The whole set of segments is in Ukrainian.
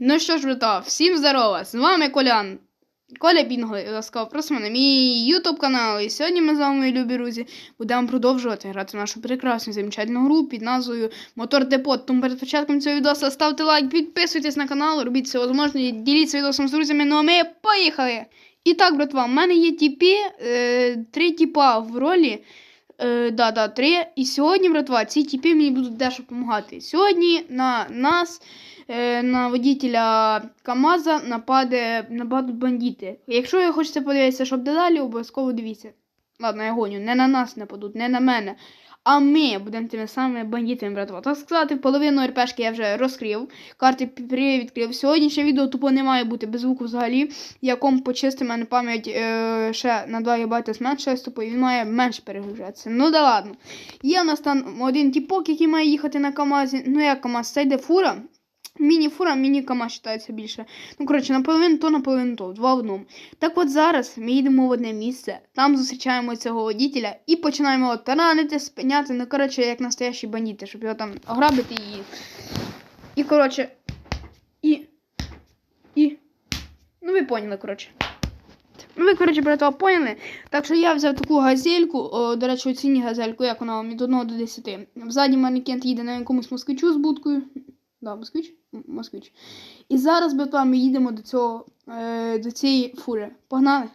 Ну що ж, брата, всім здорова! З вами Колян. Коля Бінго, і ласкаво просимо на мій ютуб канал. І сьогодні ми з вами, любі друзі, будемо продовжувати грати в нашу прекрасну замечательну гру під назвою Мотор Депот. Тому перед початком цього відео ставте лайк, підписуйтесь на канал, робіть все можливе, діліться відосом з друзями. Ну а ми поїхали! І так, братва, в мене є тіпі, е, три тіпа в ролі. Е, да, да, три. І сьогодні, братва, ці тіпи мені будуть дещо допомагати. Сьогодні на нас, на водителя КАМАЗа, нападе, нападуть бандити. Якщо ви хочете подивитися, щоб далі, обов'язково дивіться. Ладно, я гоню, не на нас нападуть, не на мене. А ми будемо тими самими бандитами, братва. Так сказати, половину РПшки я вже розкрив. Карти відкрив. Сьогоднішнє відео тупо не має бути без звуку взагалі. Я комп почистив, мене пам'ять е, ще на 2 ГБ зменшилась, тупо він має менше перегружатися. Ну да ладно. Є у нас там один тіпок, який має їхати на КАМАЗі. Ну як КАМАЗ, це йде фура. Міні-фура, міні-КАМАЗ вважається більше. Ну, коротше, наполовину то, наполовину то, два в одному. Так от зараз ми їдемо в одне місце, там зустрічаємо цього водителя і починаємо його таранити, спиняти, ну, коротше, як настоящі бандити, щоб його там ограбити і. І, коротше. І. І. Ну, ви поняли, коротше. Ну, ви, коротше, братва, поняли. Так що я взяв таку газельку, о, до речі, оцініть газельку, як вона від 1 до 10. Взаді манекент їде на якомусь москвичу з будкою. Да, москвич? Москвич. І зараз, братва, ми їдемо до цього, е, до цієї фури. Погнали?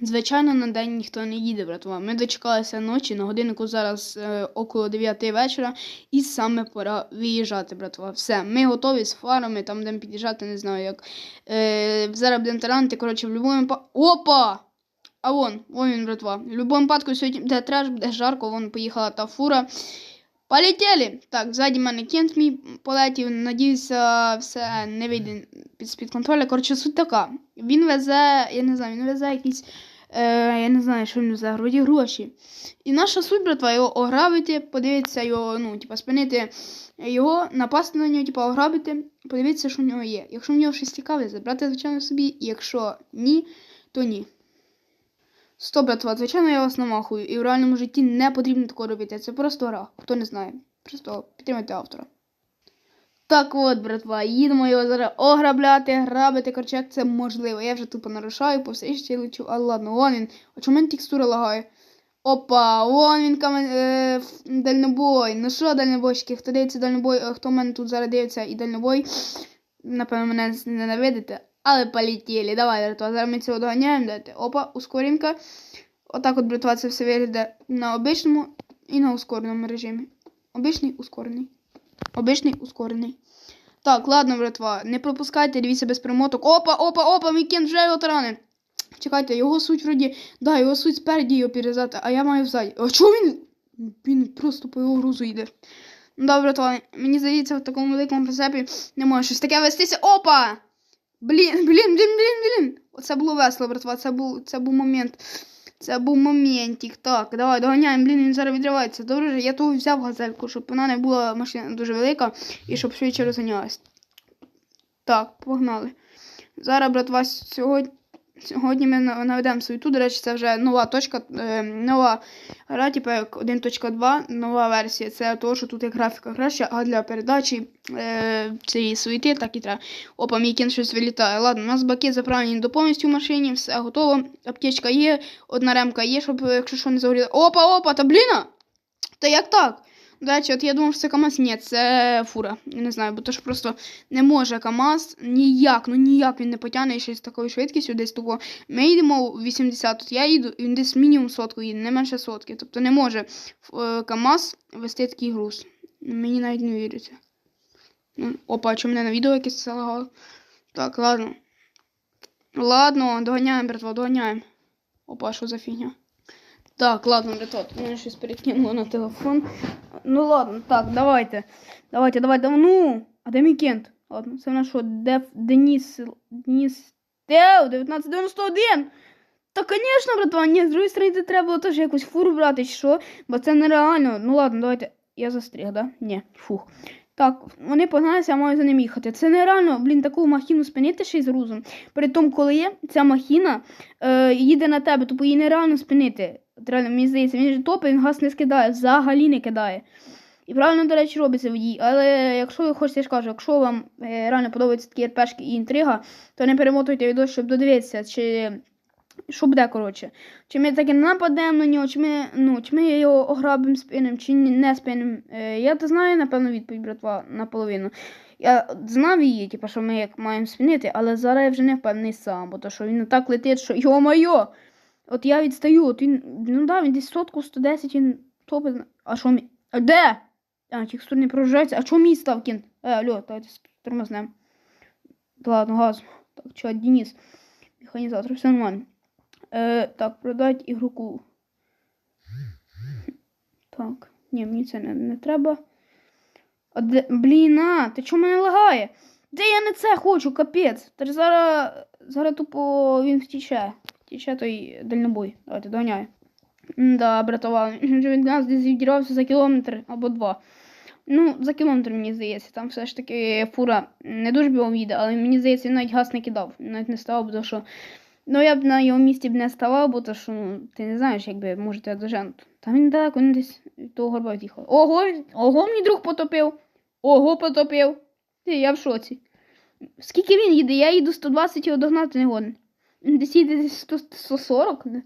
Звичайно, на день ніхто не їде, братва. Ми дочекалися ночі, на годиннику зараз е, около 9 вечора, і саме пора виїжджати, братва. Все, ми готові з фарами, там будемо під'їжджати, не знаю як. Е, зараз будемо таранти, коротше, в будь-якому випадку. Опа! А вон, вон він, братва. В будь-якому випадку сьогодні буде треш, буде жарко, вон поїхала та фура. Полетіли! Так, ззаді мене кент мій полетів. Надіюся, все не вийде під з-під контролю. Коротше, суть така. Він везе, я не знаю, він везе якісь. Е, я не знаю, що він везе, вроді гроші. І наша суть, братва, його ограбити, подивитися його, ну, типа, спинити його, напасти на нього, типа, ограбити, подивитися, що в нього є. Якщо в нього щось цікаве, забрати, звичайно, собі. Якщо ні, то ні. Стоп, братва, звичайно, я вас намахую. І в реальному житті не потрібно такого робити. Це просто гра. Хто не знає. Просто підтримайте автора. Так от, братва, їдемо його зараз ограбляти, грабити, як це можливо. Я вже тупо нарушаю, по все ще лечу. Але ладно, вон він. А чому мене текстура лагає? Опа, вон він камен... е, дальнобой. Ну що, дальнобойщики, хто дивиться дальнобой, е, хто в мене тут зараз дивиться і дальнобой, напевно, мене ненавидите. Але полетіли. Давай, братва, зараз ми цього доганяємо. Дайте. Опа, ускорінка. Отак от, братва, це все виглядає на обичному і на ускореному режимі. Обичний, ускорений. Обичний, ускорений. Так, ладно, братва, не пропускайте, дивіться без примоток. Опа, опа, опа, мій кент вже його таранить. Чекайте, його суть вроді. Да, його суть спереді його перезати, а я маю взаді. А чого він? Він просто по його грузу йде. Ну, Добре, братва, мені здається, в такому великому прицепі не може щось таке вестися. Опа! Блін, блін, блін, блін, блін. Оце було весело, братва. Це був, це був момент. Це був моментик. Так, давай, доганяємо. Блін, він зараз відривається. Добре, я того взяв газельку, щоб вона не була машина дуже велика і щоб швидше розганялась. Так, погнали. Зараз, братва, сьогодні. Сьогодні ми на- наведемо суету. До речі, це вже нова точка, е, нова гра, типу як 1.2, нова версія. Це того, що тут як графіка краще, а для передачі е, цієї суети так і треба. Опа, мій кін щось вилітає. Ладно, у нас баки заправлені до повністю в машині, все готово. Аптечка є, одна ремка є, щоб якщо що не загоріло. Опа, опа, та бліна! Та як так? До от я думав, що це КАМАЗ. Ні, це фура. Я не знаю, бо то ж просто не може КАМАЗ ніяк, ну ніяк він не потягне ще з такою швидкістю десь того. Ми їдемо у 80, тут я їду, він десь мінімум сотку їде, не менше сотки. Тобто не може е, КАМАЗ вести такий груз. Мені навіть не віриться. Ну, Опа, чому мене на відео якесь це лагало? Так, ладно. Ладно, доганяємо, братва, доганяємо. Опа, що за фігня? Так, ладно, братва, тут мене щось перекинуло на телефон. Ну ладно, так, давайте. Давайте, давайте. Ну, а де? Ладно, це в нас що, Деф Деніс. Деніс. Тео, 1991. Та, звісно, братва, ні, з другої сторони, це треба було теж якусь фуру брати, чи що, бо це нереально. Ну ладно, давайте. Я застріг, да? Ні, фух. Так, вони погналися, я маю за ним їхати. Це нереально, блін, таку махіну спинити ще й з грузом. При тому, коли є ця махіна е, їде на тебе, тобто її нереально спинити. От Реально, мені здається, він же топить, він газ не скидає, взагалі не кидає. І правильно, до речі, робиться водій. Але якщо ви хочете, я ж кажу, якщо вам е, реально подобаються такі РПшки і інтрига, то не перемотуйте відео, щоб додивитися, чи що буде, коротше. Чи ми таки нападемо на нього, чи ми, ну, чи ми його ограбимо спинем, чи не спинем. Е, я то знаю, напевно, відповідь, братва, наполовину. Я знав її, типу, що ми як маємо спинити, але зараз я вже не впевнений сам, бо то, що він так летить, що йо-моє! От я відстаю, от він, ну да, він десь сотку 110, він топить. А що мій? А де? А, текстур не прогружається. А чого мій став кін? Е, алло, давайте тормознем. Ладно, газ. Так, чо, Денис. Механізатор, все нормально. Е, так, продать ігроку. Так, ні, мені це не, не треба. А де, блін, а, ти чого мене лагає? Де я не це хочу, капець. Та ж зараз, зараз тупо він втіче. Втіче той дальнобой. Давайте, доганяй. Да, братова, він нас десь відірвався за кілометр або два. Ну, за кілометр, мені здається, там все ж таки фура не дуже бігом їде, але мені здається, він навіть газ не кидав, навіть не ставав, бо що. Ну, я б на його місці б не ставав, бо то що ну, ти не знаєш, якби може тебе доженуть. Та він далеко, він десь того горба від'їхав. Ого, ого, мій друг потопив. Ого, потопив. Ти, я в шоці. Скільки він їде? Я їду 120 його догнати не годен. Десь їде десь 100, 140. Не?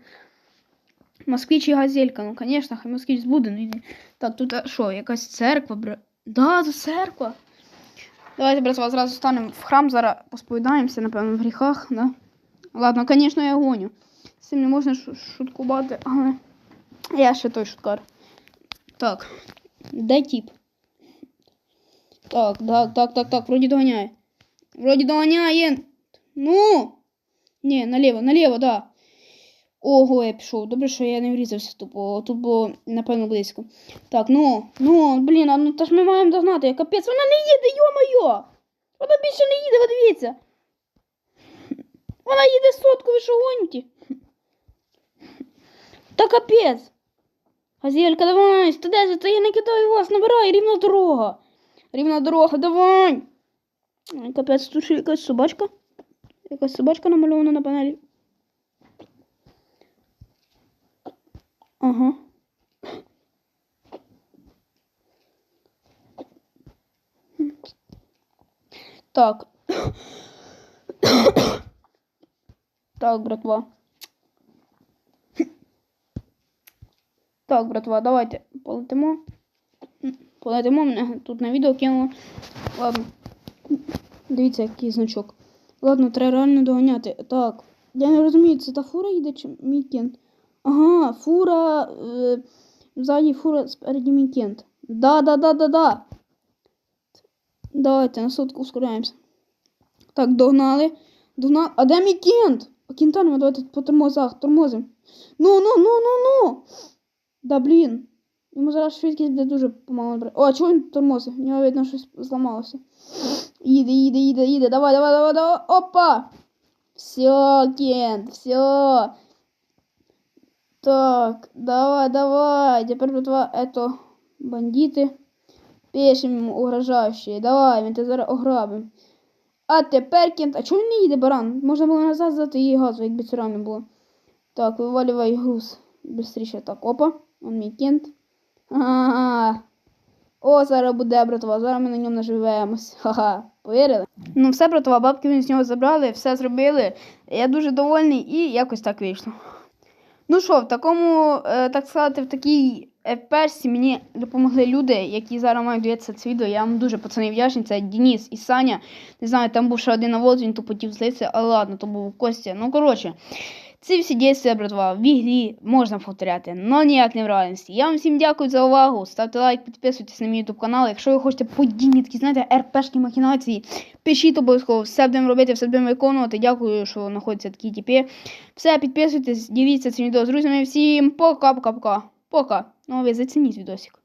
Москвич і газелька, ну, звісно, хай москвич збуде. Ну, йди. так, тут що, якась церква, бра. Да, це церква. Давайте, братва, зразу станемо в храм, зараз посповідаємося, напевно, в гріхах, да? Ладно, звісно, я гоню. З цим не можна шу- шуткувати, але я ще той шуткар. Так, де тіп? Так, так, так, так, так, вроді доганяє. Вроді доганяє. Ну! Ні, наліво, наліво, да. Ого, я пішов. Добре, що я не врізався тупо. Тут було, напевно, близько. Так, ну, ну, блін, а ну та ж ми маємо догнати. Капець, вона не їде, йо-моє! Вона більше не їде, ви дивіться. Вона їде сотку, ви що? Та капець. Газелька, давай, 110, та я не кидаю вас, набирай, рівна дорога. Рівна дорога, давай. Капець, тут ще якась собачка. Якась собачка намальована на панелі. Ага. Так. Так, братва. Так, братва, давайте полетимо. Полетимо мене тут на відео кинуло. Ладно. Дивіться, який значок. Ладно, треба реально доганяти. Так. Я не розумію, це та фура їде чи мій? Ага, фура. Е, ззаді фура спереді мій кент. Да, да, да, да, да. Давайте на сотку ускоряємося. Так, догнали. Догнали. А де мій кент? А кента давайте по тормозах, тормозим. Ну, ну, ну, ну, ну. Да, блін. Йому зараз швидкість буде дуже помало брати. О, а чого він тормозить? У нього видно, щось зламалося. Їде, їде, їде, їде. Давай, давай, давай, давай. Опа! Все, Кент, все. Так, давай, давай. Теперь братва, это бандити. Пишемо йому угрожаючі. Давай, він тебе зараз ограбим. А тепер Кент. А чому він не їде, баран? Можна було назад здати її газу, якби це реально було. Так, вивалювай груз. Быстріше. Так, опа. Он мій Кент. Ага. О, зараз буде, братва, зараз ми на ньому наживемось. Ха-ха. Повірили? Ну, все, братва, бабки він з нього забрали, все зробили. Я дуже довольний і якось так вийшло. Ну що, в такому, е, так сказати, в такій персі мені допомогли люди, які зараз мають дивитися це відео. Я вам дуже пацани вдячний. Це Денис і Саня. Не знаю, там був ще один навоз, він тупо хотів злитися, але ладно, то був Костя. Ну, коротше, ці всі дійства, братва, в ігрі можна повторяти, але ніяк не в реальності. Я вам всім дякую за увагу. Ставте лайк, підписуйтесь на мій ютуб канал. Якщо ви хочете подібні такі, знаєте, РПшні махінації, пишіть обов'язково, все будемо робити, все будемо виконувати. Дякую, що знаходяться такі типи. Все, підписуйтесь, дивіться це відео з друзями. Всім пока-пока-пока. Пока. Ну, а ви зацініть відосик.